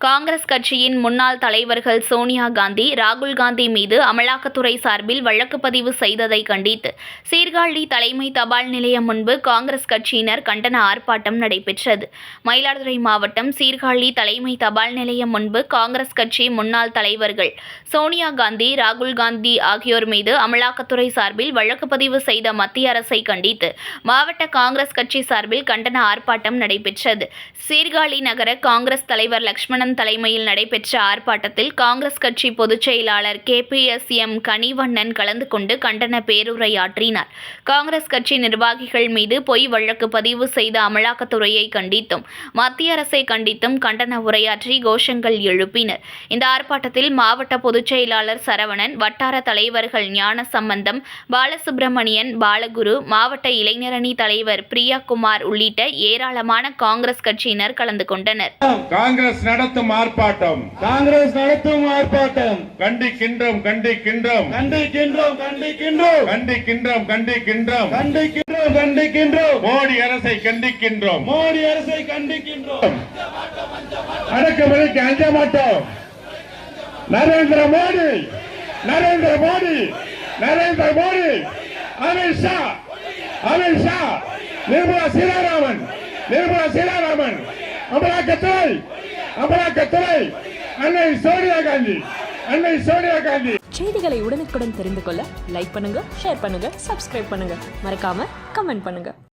காங்கிரஸ் கட்சியின் முன்னாள் தலைவர்கள் சோனியா காந்தி ராகுல் காந்தி மீது அமலாக்கத்துறை சார்பில் வழக்கு பதிவு செய்ததை கண்டித்து சீர்காழி தலைமை தபால் நிலையம் முன்பு காங்கிரஸ் கட்சியினர் கண்டன ஆர்ப்பாட்டம் நடைபெற்றது. மயிலாடுதுறை மாவட்டம் சீர்காழி தலைமை தபால் நிலையம் முன்பு காங்கிரஸ் கட்சி முன்னாள் தலைவர்கள் சோனியா காந்தி ராகுல் காந்தி ஆகியோர் மீது அமலாக்கத்துறை சார்பில் வழக்கு பதிவு செய்த மத்திய அரசை கண்டித்து மாவட்ட காங்கிரஸ் கட்சி சார்பில் கண்டன ஆர்ப்பாட்டம் நடைபெற்றது. சீர்காழி நகர காங்கிரஸ் தலைவர் லக்ஷ்மணன் தலைமையில் நடைபெற்ற ஆர்ப்பாட்டத்தில் காங்கிரஸ் கட்சி பொதுச் செயலாளர் K P S M Kanivannan கலந்து கொண்டு கண்டன பேருரையாற்றினார். காங்கிரஸ் கட்சி நிர்வாகிகள் மீது பொய் வழக்கு பதிவு செய்த அமலாக்கத்துறையை கண்டித்தும் மத்திய அரசை கண்டித்தும் கண்டன உரையாற்றி கோஷங்கள் எழுப்பினர். இந்த ஆர்ப்பாட்டத்தில் மாவட்ட பொதுச் செயலாளர் சரவணன் வட்டார தலைவர்கள் ஞான சம்பந்தம் பாலசுப்பிரமணியன் பாலகுரு மாவட்ட இளைஞரணி தலைவர் பிரியாகுமார் உள்ளிட்ட ஏராளமான காங்கிரஸ் கட்சியினர் கலந்து கொண்டனர். காங்கிரஸ் நடத்தும் ஆர்ப்பாட்டம். காங்கிரஸ் நடத்தும் ஆர்ப்பாட்டம். கண்டிக்கின்றோம் கண்டிக்கின்றோம். கண்டிக்கின்றோம் கண்டிக்கின்றோம். கண்டிக்கின்றோம் கண்டிக்கின்றோம். கண்டிக்கின்றோம் கண்டிக்கின்றோம். மோடி அரசை கண்டிக்கின்றோம். மோடி அரசை கண்டிக்கின்றோம். அடக்குமுறைக்கு அஞ்ச மாட்டோம். நரேந்திர மோடி நரேந்திர மோடி நரேந்திர மோடி. அமித் ஷா அமித் ஷா. நிர்மலா சீதாராமன் நிர்மலா சீதாராமன். அமலாக்கத்துறை. அமலாக்கத்துறை அன்னை சோனியா காந்தி அன்னை சோனியா காந்தி. செய்திகளை உடனுக்குடன் தெரிந்து கொள்ள லைக் பண்ணுங்க ஷேர் பண்ணுங்க சப்ஸ்கிரைப் பண்ணுங்க. மறக்காம கமெண்ட் பண்ணுங்க.